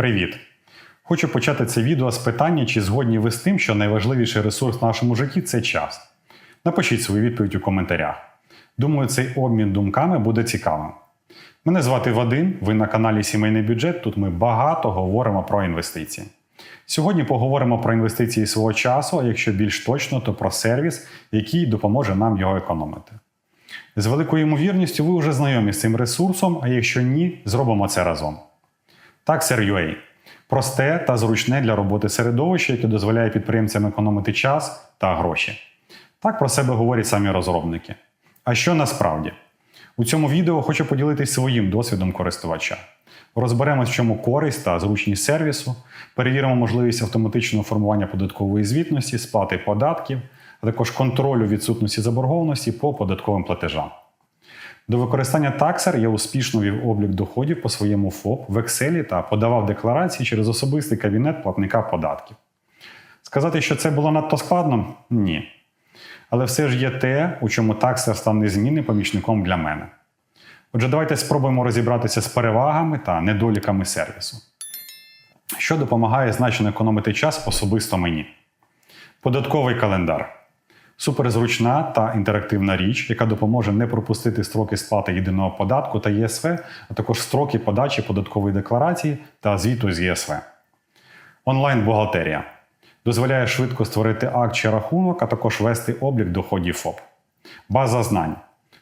Привіт! Хочу почати це відео з питання, чи згодні ви з тим, що найважливіший ресурс в нашому житті це час. Напишіть свою відповідь у коментарях. Думаю, цей обмін думками буде цікавим. Мене звати Вадим, ви на каналі Сімейний бюджет. Тут ми багато говоримо про інвестиції. Сьогодні поговоримо про інвестиції свого часу, а якщо більш точно, то про сервіс, який допоможе нам його економити. З великою ймовірністю ви вже знайомі з цим ресурсом, а якщо ні, зробимо це разом. Taxer.ua – просте та зручне для роботи середовище, яке дозволяє підприємцям економити час та гроші. Так про себе говорять самі розробники. А що насправді? У цьому відео хочу поділитися своїм досвідом користувача. Розберемось, в чому користь та зручність сервісу, перевіримо можливість автоматичного формування податкової звітності, сплати податків, а також контролю відсутності заборгованості по податковим платежам. До використання Taxer я успішно вів облік доходів по своєму ФОП в Excel та подавав декларації через особистий кабінет платника податків. Сказати, що це було надто складно? Ні. Але все ж є те, у чому Taxer став незмінним помічником для мене. Отже, давайте спробуємо розібратися з перевагами та недоліками сервісу. Що допомагає значно економити час особисто мені? Податковий календар. Суперзручна та інтерактивна річ, яка допоможе не пропустити строки сплати єдиного податку та ЄСВ, а також строки подачі податкової декларації та звіту з ЄСВ. Онлайн-бухгалтерія дозволяє швидко створити акт чи рахунок, а також вести облік доходів ФОП. База знань.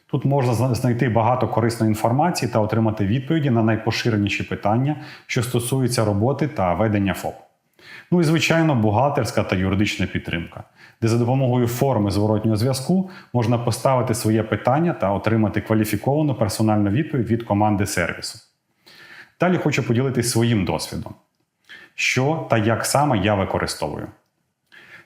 Тут можна знайти багато корисної інформації та отримати відповіді на найпоширеніші питання, що стосуються роботи та ведення ФОП. Ну і звичайно, бухгалтерська та юридична підтримка, де за допомогою форми зворотнього зв'язку можна поставити своє питання та отримати кваліфіковану персональну відповідь від команди сервісу. Далі хочу поділитися своїм досвідом, що та як саме я використовую.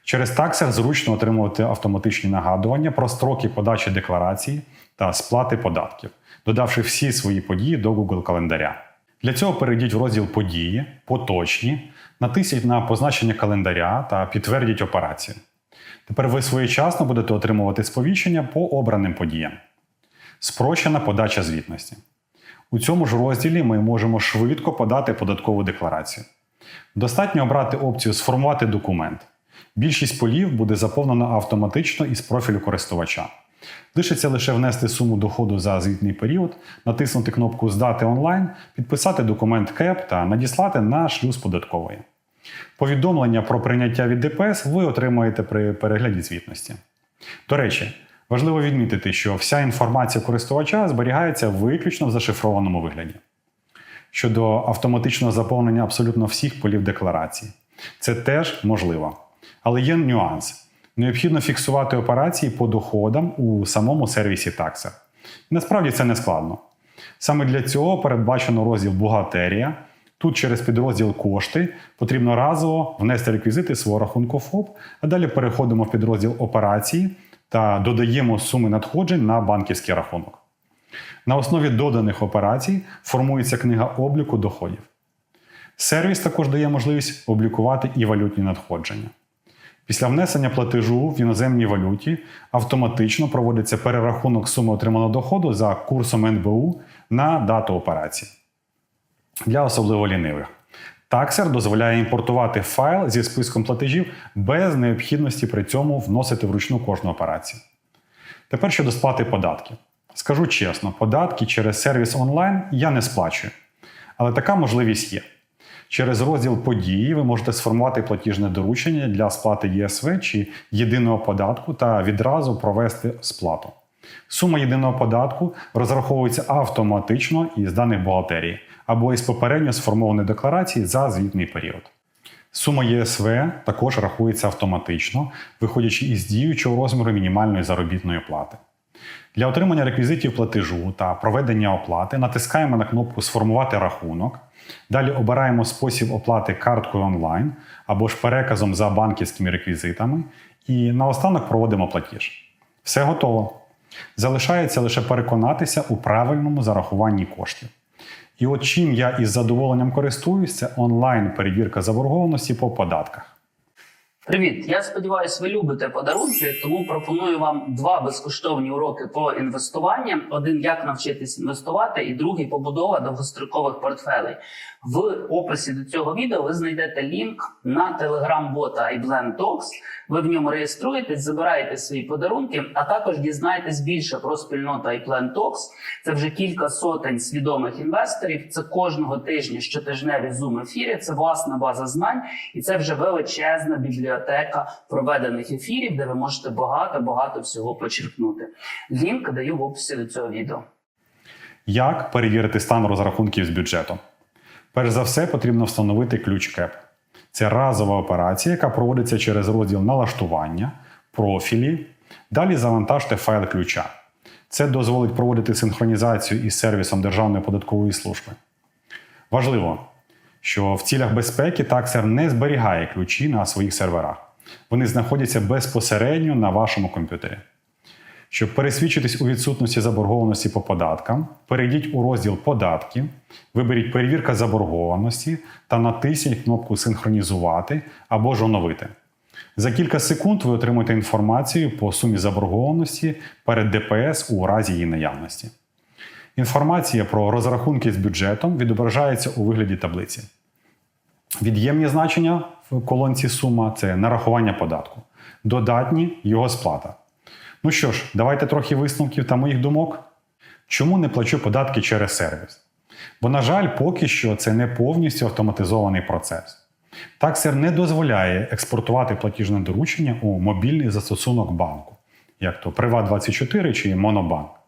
Через Taxer зручно отримувати автоматичні нагадування про строки подачі декларації та сплати податків, додавши всі свої події до Google календаря. Для цього перейдіть в розділ Події, поточні, натисніть на позначення календаря та підтвердіть операцію. Тепер ви своєчасно будете отримувати сповіщення по обраним подіям. Спрощена подача звітності. У цьому ж розділі ми можемо швидко подати податкову декларацію. Достатньо обрати опцію Сформувати документ. Більшість полів буде заповнена автоматично із профілю користувача. Лишиться лише внести суму доходу за звітний період, натиснути кнопку Здати онлайн, підписати документ КЕП та надіслати на шлюз податкової. Повідомлення про прийняття від ДПС ви отримаєте при перегляді звітності. До речі, важливо відмітити, що вся інформація користувача зберігається виключно в зашифрованому вигляді. Щодо автоматичного заповнення абсолютно всіх полів декларації, це теж можливо. Але є нюанс. Необхідно фіксувати операції по доходам у самому сервісі. І насправді це не складно. Саме для цього передбачено розділ Бухгалтерія. Тут через підрозділ Кошти потрібно разово внести реквізити свого рахунку ФОП, а далі переходимо в підрозділ Операції та додаємо суми надходжень на банківський рахунок. На основі доданих операцій формується книга обліку доходів. Сервіс також дає можливість облікувати і валютні надходження. Після внесення платежу в іноземній валюті автоматично проводиться перерахунок суми отриманого доходу за курсом НБУ на дату операції. Для особливо лінивих. Taxer дозволяє імпортувати файл зі списком платежів без необхідності при цьому вносити вручну кожну операцію. Тепер щодо сплати податків. Скажу чесно, податки через сервіс онлайн я не сплачую. Але така можливість є. Через розділ події ви можете сформувати платіжне доручення для сплати ЄСВ чи єдиного податку та відразу провести сплату. Сума єдиного податку розраховується автоматично із даних бухгалтерії або із попередньо сформованої декларації за звітний період. Сума ЄСВ також рахується автоматично, виходячи із діючого розміру мінімальної заробітної плати. Для отримання реквізитів платежу та проведення оплати натискаємо на кнопку Сформувати рахунок. Далі обираємо спосіб оплати карткою онлайн або ж переказом за банківськими реквізитами. І наостанок проводимо платіж. Все готово. Залишається лише переконатися у правильному зарахуванні коштів. І от чим я із задоволенням користуюсь, це онлайн перевірка заборгованості по податках. Привіт! Я сподіваюся, ви любите подарунки, тому пропоную вам два безкоштовні уроки по інвестуванням: один як навчитись інвестувати, і другий побудова довгострокових портфелей. В описі до цього відео ви знайдете лінк на телеграм-бота iBlend Talks. Ви в ньому реєструєтесь, забираєте свої подарунки, а також дізнаєтесь більше про спільноту iPlan Talks. Це вже кілька сотень свідомих інвесторів. Це кожного тижня щотижневі зум ефіри. Це власна база знань, і це вже величезна бібліотека проведених ефірів, де ви можете багато багато всього почерпнути. Лінк даю в описі до цього відео. Як перевірити стан розрахунків з бюджетом? Перш за все, потрібно встановити ключ КЕП. Це разова операція, яка проводиться через розділ налаштування, профілі. Далі завантажте файл ключа. Це дозволить проводити синхронізацію із сервісом Державної податкової служби. Важливо, що в цілях безпеки таксер не зберігає ключі на своїх серверах. Вони знаходяться безпосередньо на вашому комп'ютері. Щоб пересвідчитись у відсутності заборгованості по податкам, перейдіть у розділ Податки, виберіть Перевірка заборгованості та натисніть кнопку Синхронізувати або ж оновити. За кілька секунд ви отримаєте інформацію по сумі заборгованості перед ДПС у разі її наявності. Інформація про розрахунки з бюджетом відображається у вигляді таблиці. Від'ємні значення в колонці сума це нарахування податку, додатні його сплата. Ну що ж, давайте трохи висновків та моїх думок. Чому не плачу податки через сервіс? Бо, на жаль, поки що це не повністю автоматизований процес. Таксер не дозволяє експортувати платіжне доручення у мобільний застосунок банку, як то Приват24 чи Монобанк.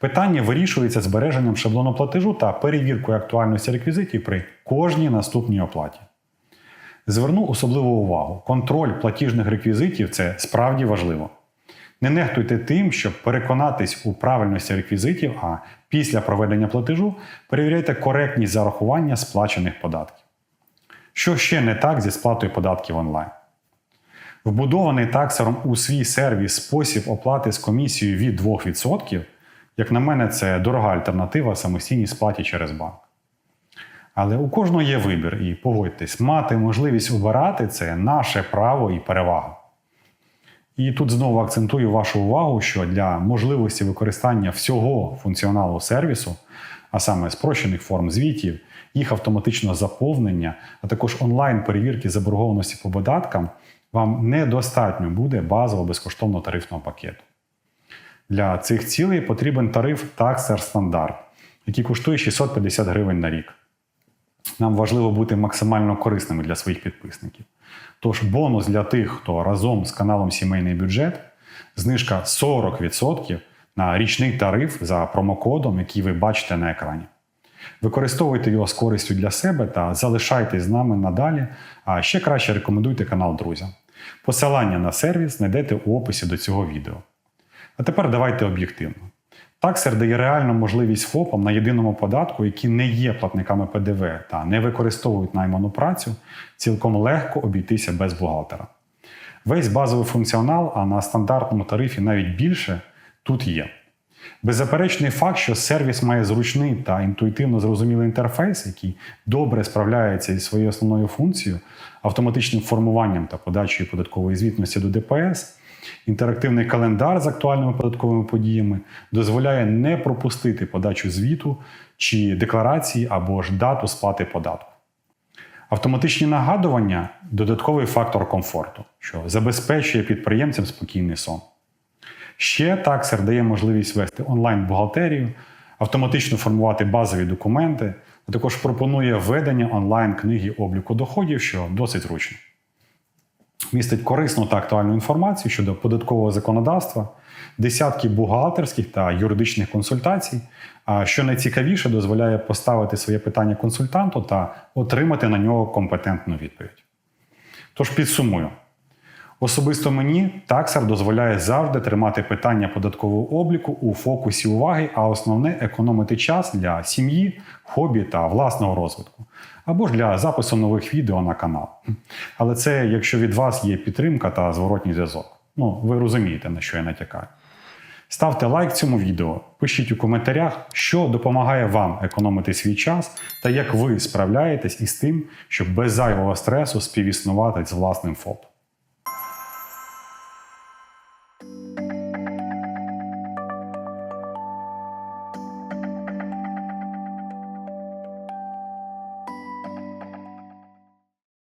Питання вирішується збереженням шаблону платежу та перевіркою актуальності реквізитів при кожній наступній оплаті. Зверну особливу увагу: контроль платіжних реквізитів це справді важливо. Не нехтуйте тим, щоб переконатись у правильності реквізитів, а після проведення платежу перевіряйте коректність зарахування сплачених податків. Що ще не так зі сплатою податків онлайн? Вбудований таксером у свій сервіс спосіб оплати з комісією від 2%, як на мене, це дорога альтернатива самостійній сплаті через банк. Але у кожного є вибір, і погодьтесь, мати можливість обирати це наше право і перевага. І тут знову акцентую вашу увагу, що для можливості використання всього функціоналу сервісу, а саме спрощених форм звітів, їх автоматичного заповнення, а також онлайн-перевірки заборгованості по податкам, вам недостатньо буде базово безкоштовного тарифного пакету. Для цих цілей потрібен тариф Taxer Стандарт, який коштує 650 гривень на рік. Нам важливо бути максимально корисними для своїх підписників. Тож бонус для тих, хто разом з каналом Сімейний бюджет, знижка 40% на річний тариф за промокодом, який ви бачите на екрані. Використовуйте його з користю для себе та залишайтесь з нами надалі, а ще краще рекомендуйте канал друзям. Посилання на сервіс знайдете у описі до цього відео. А тепер давайте об'єктивно. Таксер дає реальну можливість ФОПам на єдиному податку, які не є платниками ПДВ та не використовують найману працю, цілком легко обійтися без бухгалтера. Весь базовий функціонал, а на стандартному тарифі навіть більше, тут є. Беззаперечний факт, що сервіс має зручний та інтуїтивно зрозумілий інтерфейс, який добре справляється зі своєю основною функцією, автоматичним формуванням та подачею податкової звітності до ДПС. Інтерактивний календар з актуальними податковими подіями дозволяє не пропустити подачу звіту чи декларації або ж дату сплати податку. Автоматичні нагадування додатковий фактор комфорту, що забезпечує підприємцям спокійний сон. Ще таксер дає можливість вести онлайн-бухгалтерію, автоматично формувати базові документи, а також пропонує введення онлайн-книги обліку доходів, що досить зручно містить корисну та актуальну інформацію щодо податкового законодавства, десятки бухгалтерських та юридичних консультацій, а що найцікавіше, дозволяє поставити своє питання консультанту та отримати на нього компетентну відповідь. Тож підсумую. Особисто мені таксер дозволяє завжди тримати питання податкового обліку у фокусі уваги, а основне економити час для сім'ї, хобі та власного розвитку, або ж для запису нових відео на канал. Але це якщо від вас є підтримка та зворотній зв'язок. Ну, ви розумієте, на що я натякаю. Ставте лайк цьому відео, пишіть у коментарях, що допомагає вам економити свій час та як ви справляєтесь із тим, щоб без зайвого стресу співіснувати з власним ФОП.